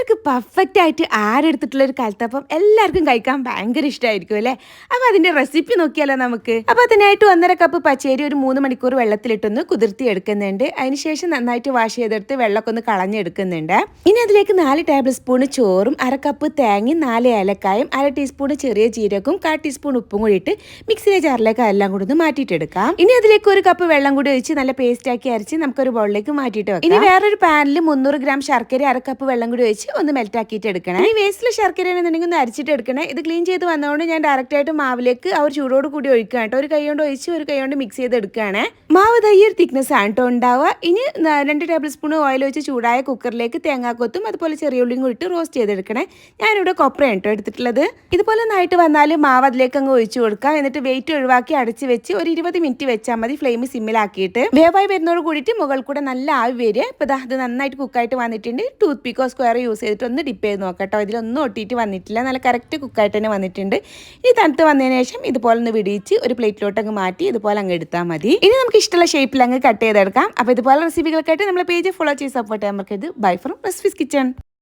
ഇത്രക്ക് പെർഫെക്റ്റ് ആയിട്ട് ആരെടുത്തിട്ടുള്ള ഒരു കലത്തപ്പം എല്ലാവർക്കും കഴിക്കാൻ ഭയങ്കര ഇഷ്ടമായിരിക്കും അല്ലേ? അപ്പൊ അതിന്റെ റെസിപ്പി നോക്കിയാലോ നമുക്ക്? അപ്പൊ അതിനായിട്ട് ഒന്നര കപ്പ് പച്ചേരി ഒരു മൂന്ന് മണിക്കൂർ വെള്ളത്തിലിട്ടൊന്ന് കുതിർത്തി എടുക്കുന്നുണ്ട്. അതിനുശേഷം നന്നായിട്ട് വാഷ് ചെയ്തെടുത്ത് വെള്ളമൊക്കെ ഒന്ന് കളഞ്ഞെടുക്കുന്നുണ്ട്. ഇനി അതിലേക്ക് നാല് ടേബിൾ സ്പൂൺ ചോറും അര കപ്പ് തേങ്ങയും നാല് ഏലക്കായും അര ടീസ്പൂൺ ചെറിയ ജീരകവും കാ ടീസ്പൂൺ ഉപ്പും കൂടി ഇട്ട് മിക്സിയിലെ ജാറിലേക്ക് എല്ലാം കൂടി ഒന്ന് മാറ്റിയിട്ടെടുക്കാം. ഇനി അതിലേക്ക് ഒരു കപ്പ് വെള്ളം കൂടി ഒഴിച്ച് നല്ല പേസ്റ്റ് ആക്കി അരച്ച് നമുക്കൊരു ബൗളിലേക്ക് മാറ്റിയിട്ട് വെക്കാം. ഇനി വേറൊരു പാനിൽ മുന്നൂറ് ഗ്രാം ശർക്കര അര കപ്പ് വെള്ളം കൂടി ഒഴിച്ച് ഒന്ന് മെൽറ്റ് ആക്കിയിട്ട് എടുക്കണം. ഈ വേസ്റ്റിൽ ശർക്കര എന്നുണ്ടെങ്കിൽ ഒന്ന് അരിച്ചിട്ട് എടുക്കണേ. ഇത് ക്ലീൻ ചെയ്ത് വന്നതുകൊണ്ട് ഞാൻ ഡയറക്റ്റ് ആയിട്ട് മാവിലേക്ക് ആ ഒരു ചൂടോട് കൂടി ഒഴിക്കുക കേട്ടോ. ഒരു കൈ കൊണ്ട് ഒഴിച്ച് ഒരു കൈ കൊണ്ട് മിക്സ് ചെയ്ത് എടുക്കുകയാണ്. മാവ് തൈ ഒരു തിക്നെസ് ആണ് കേട്ടോ ഉണ്ടാവുക. ഇനി രണ്ട് ടേബിൾ സ്പൂൺ ഓയിൽ ഒഴിച്ച് ചൂടായ കുക്കറിലേക്ക് തേങ്ങാക്കൊത്തും അതുപോലെ ചെറിയ ഉള്ളിയും കൂടി റോസ്റ്റ് ചെയ്തെടുക്കണേ. ഞാനിവിടെ കൊപ്രയാണ് കേട്ടോ എടുത്തിട്ടുള്ളത്. ഇതുപോലെ നന്നായിട്ട് വന്നാൽ മാവ് അതിലേക്ക് അങ്ങ് ഒഴിച്ചു കൊടുക്കാം. എന്നിട്ട് വെയിറ്റ് ഒഴിവാക്കി അടച്ച് വെച്ച് ഒരു ഇരുപത് മിനിറ്റ് വെച്ചാൽ മതി ഫ്ലെയിം സിമ്മിലാക്കിയിട്ട് വേവായി വരുന്നതോട് കൂടിയിട്ട് മുകളിൽ കൂടെ നല്ല ആവി വരിക. ഇപ്പോൾ ഇത് നന്നായിട്ട് കുക്കായിട്ട് വന്നിട്ടുണ്ട്. ടൂത്ത് പിക്കോ സ്ക്വയർ യൂസ് ചെയ്തിട്ട് ഒന്ന് ഡിപ്പ് ചെയ്ത് നോക്കാം കേട്ടോ ഇതിലൊന്നും ഒട്ടിയിട്ട് വന്നിട്ടില്ല. നല്ല കറക്റ്റ് കുക്കായിട്ട് തന്നെ വന്നിട്ടുണ്ട്. ഇനി തണുത്ത് വന്നതിന് ശേഷം ഇതുപോലെ ഒന്ന് വിടിയിച്ച് ഒരു പ്ലേറ്റിലോട്ട് അങ്ങ് മാറ്റി ഇതുപോലെ അങ്ങ് എടുത്താൽ മതി. ഇനി നമുക്ക് ഇഷ്ടമുള്ള ഷേപ്പിൽ അങ്ങ് കട്ട് ചെയ്തെടുക്കാം. അപ്പോൾ ഇതുപോലെ റെസിപ്പികൾക്കായിട്ട് നമ്മളെ പേജ് ഫോളോ ചെയ്ത് സപ്പോർട്ട് ചെയ്യാൻ ഇത് ബൈ ഫ്രം റെസിപ്പീസ് കിച്ചൺ